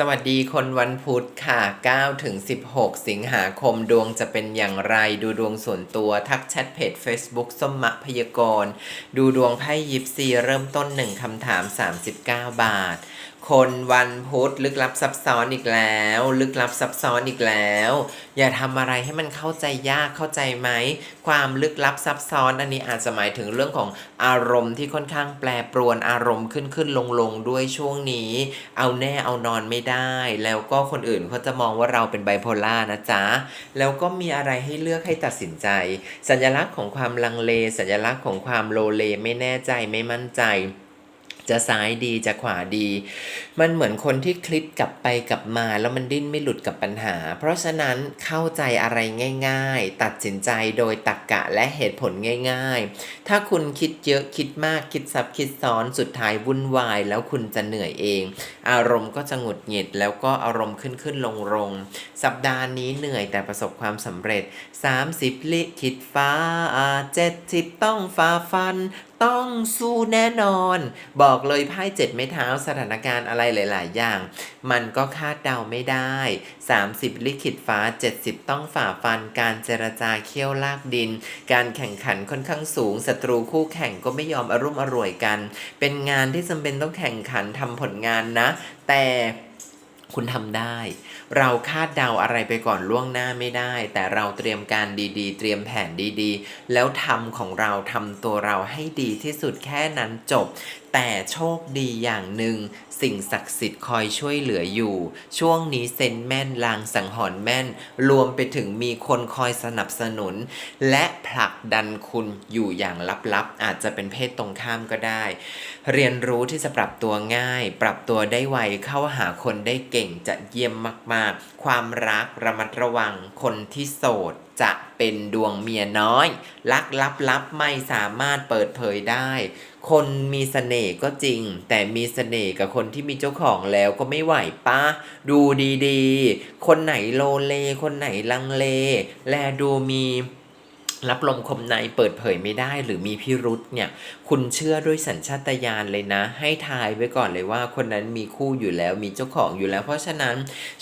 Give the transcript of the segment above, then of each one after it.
สวัสดีคนวันพุธค่ะ 9 ถึง 16 สิงหาคมดวงจะเป็นอย่างไรดูดวงส่วนตัวทักแชทเพจ Facebook ส้มมะพยากรณ์ ดูดวงไพ่ยิปซีเริ่มต้น 1 คำถาม 39 บาท คนวันพุธลึกลับซับซ้อนอีกแล้ว ลึกลับซับซ้อนอีกแล้ว อย่าทำอะไรให้มันเข้าใจยากเข้าใจไหม ความลึกลับซับซ้อนอันนี้อาจจะหมายถึงเรื่องของอารมณ์ที่ค่อนข้างแปรปรวนอารมณ์ขึ้นขึ้นลงลงด้วยช่วงนี้ เอาแน่เอานอนไม่ได้ แล้วก็คนอื่นเขาจะมองว่าเราเป็นไบโพล่านะจ๊ะ แล้วก็มีอะไรให้เลือกให้ตัดสินใจ สัญลักษณ์ของความลังเล สัญลักษณ์ของความโลเลไม่แน่ใจไม่มั่นใจ จะซ้ายดีจะขวาดี มันเหมือนคนที่คลิกกลับไปกลับมาแล้วมันดิ้นไม่หลุดกับปัญหา เพราะฉะนั้นเข้าใจอะไรง่าย ๆ ตัดสินใจโดยตรรกกะและเหตุผลง่าย ๆ ถ้าคุณคิดเยอะคิดมากคิดซับคิดซ้อนสุดท้ายวุ่นวาย แล้วคุณจะเหนื่อยเอง อารมณ์ก็จะหงุดหงิดแล้วก็อารมณ์ขึ้นขึ้นลงลงสัปดาห์นี้เหนื่อยแต่ประสบความสำเร็จ 30 ลิขิตฟ้าเจ็ดสิบต้องฝ่าฟันต้องสู้แน่นอน บอกเลยไพ่เจ็ดไม้เท้าสถานการณ์อะไรหลาย ๆ อย่าง มันก็คาดเดาไม่ได้ 30 ลิขิตฟ้า 70 ต้องฝ่าฟันการเจรจาเคี่ยวลากดิน การแข่งขันค่อนข้างสูงศัตรูคู่แข่งก็ไม่ยอมอรุ่มอร่วยกัน เป็นงานที่จำเป็นต้องแข่งขันทำผลงานนะ แต่ คุณทำได้ เราคาดเดาอะไรไปก่อนล่วงหน้าไม่ได้ แต่เราเตรียมการดีๆ เตรียมแผนดีๆ แล้วทำของเราทำตัวเราให้ดีที่สุดแค่นั้นจบแต่โชคดีอย่างหนึ่งสิ่งศักดิ์สิทธิ์คอยช่วยเหลืออยู่ ช่วงนี้เซนแม่นลางสังหรณ์แม่น รวมไปถึงมีคนคอยสนับสนุน และผลักดันคุณอยู่อย่างลับๆ อาจจะเป็นเพศตรงข้ามก็ได้ เรียนรู้ที่จะปรับตัวง่าย ปรับตัวได้ไวเข้าหาคนได้เก่งจะเยี่ยมมากๆ ความรักระมัดระวังคนที่โสด จะเป็นดวงเมียน้อย ลักลับลับไม่สามารถเปิดเผยได้ คนมีเสน่ห์ก็จริง แต่มีเสน่ห์กับคนที่มีเจ้าของแล้วก็ไม่ไหวปะดูดีๆ คนไหนโลเล คนไหนลังเล แลดูมี รับลมคมในเปิดเผยไม่ได้หรือมีพิรุษเนี่ยคุณเชื่อด้วยสัญชาตญาณเลยนะ ให้ทายไว้ก่อนเลยว่า คนนั้นมีคู่อยู่แล้วมีเจ้าของอยู่แล้ว เพราะฉะนั้น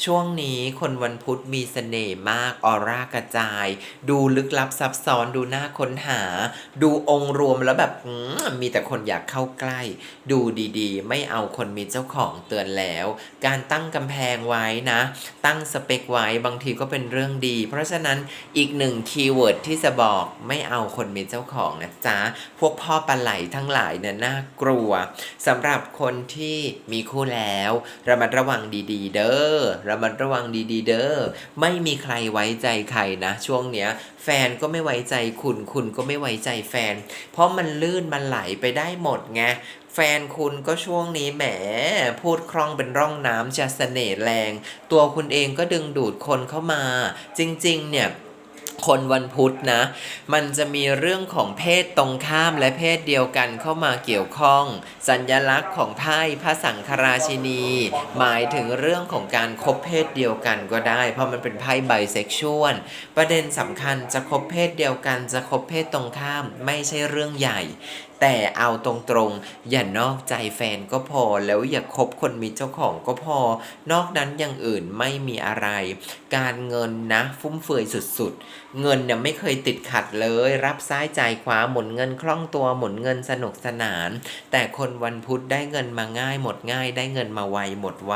ช่วงนี้คนวันพุธมีเสน่ห์มากออร่ากระจาย ดูลึกลับซับซ้อนดูน่าค้นหา ดูองค์รวมแล้วแบบมมีแต่คนอยากเข้าใกล้ ดูดีๆ ไม่เอาคนมีเจ้าของเตือนแล้ว การตั้งกำแพงไว้นะ ตั้งสเปคไว้บางทีก็เป็นเรื่องดี เพราะฉะนั้นอีกหนึ่งคีย์เวิร์ดที่จะบอกอกไม่เอาคนมีเจ้าของนะจ๊ะ พวกพ่อปลาไหลทั้งหลายเนี่ยน่ากลัวสำหรับคนที่มีคู่แล้วระมัดระวังดีๆ เด้อระมัดระวังดีๆ เด้อไม่มีใครไว้ใจใครนะ ช่วงเนี้ย แฟนก็ไม่ไว้ใจคุณคุณก็ไม่ไว้ใจแฟน เพราะมันลื่นมันไหลไปได้หมดไงแฟนคุณก็ช่วงนี้แหมพูดคล่องเป็นร่องน้ำจะเสน่ห์แรง ตัวคุณเองก็ดึงดูดคนเข้ามา จริง ๆ เนี่ย คนวันพุธนะ มันจะมีเรื่องของเพศตรงข้ามและเพศเดียวกันเข้ามาเกี่ยวข้อง สัญญลักษณ์ของไพ่พระสังฆราชินี หมายถึงเรื่องของการคบเพศเดียวกันก็ได้ เพราะมันเป็นไพ่ไบเซ็กชวลประเด็นสำคัญจะคบเพศเดียวกันจะคบเพศตรงข้าม ไม่ใช่เรื่องใหญ่ แต่เอาตรงๆ อย่านอกใจแฟนก็พอ แล้วอย่าคบคนมีเจ้าของก็พอ นอกนั้นอย่างอื่นไม่มีอะไร การเงินนะ ฟุ่มเฟือยสุดๆ เงินเนี่ยไม่เคยติดขัดเลย รับซ้ายจ่ายขวาหมุนเงินคล่องตัวหมุนเงินสนุกสนาน แต่คนวันพุธได้เงินมาง่ายหมดง่าย ได้เงินมาไวหมดไว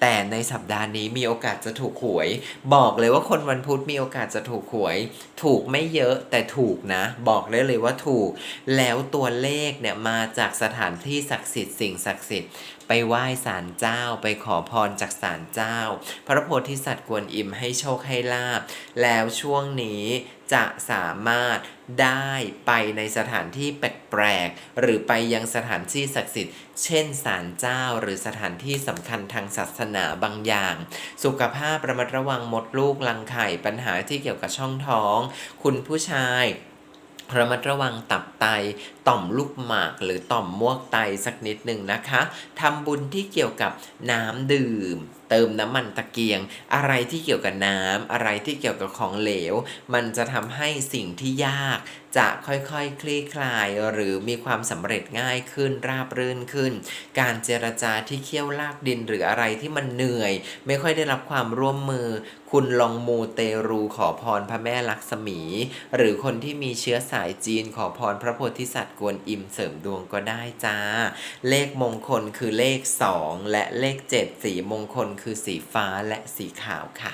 แต่ในสัปดาห์นี้มีโอกาสจะถูกหวย บอกเลยว่าคนวันพุธมีโอกาสจะถูกหวย ถูกไม่เยอะแต่ถูกนะ บอกได้เลยว่าถูก แล้วตัวเลขเนี่ยมาจากสถานที่ศักดิ์สิทธิ์สิ่งศักดิ์สิทธิ์ไปไหว้ศาลเจ้าไปขอพรจากศาลเจ้า พระโพธิสัตว์กวนอิมให้โชคให้ลาบ แล้วช่วงนี้จะสามารถได้ไปในสถานที่แปลกๆหรือไปยังสถานที่ศักดิ์สิทธิ์ เช่นศาลเจ้าหรือสถานที่สำคัญทางศาสนาบางอย่าง สุขภาพระมัดระวังมดลูกรังไข่ปัญหาที่เกี่ยวกับช่องท้อง คุณผู้ชาย ระมัดระวังตับไต ต่อมลูกหมาก หรือต่อมมวกไตสักนิดหนึ่งนะคะทำบุญที่เกี่ยวกับน้ำดื่ม เติมน้ำมันตะเกียง อะไรที่เกี่ยวกับน้ำอะไรที่เกี่ยวกับของเหลว มันจะทำให้สิ่งที่ยาก จะค่อยๆคคลี่คลาย หรือมีความสำเร็จง่ายขึ้นราบรื่นขึ้น การเจรจาที่เคี่ยวลากดินหรืออะไรที่มันเหนื่อย ไม่ค่อยได้รับความร่วมมือ คุณลองมูเตรูขอพรพระแม่ลักษมี หรือคนที่มีเชื้อสายจีนขอพรพระโพธิสัตว์กวนอิมเสริมดวงก็ได้จ้า เลขมงคลคือเลข 2 และเลข 7 สีมงคลคือสีฟ้าและสีขาวค่ะ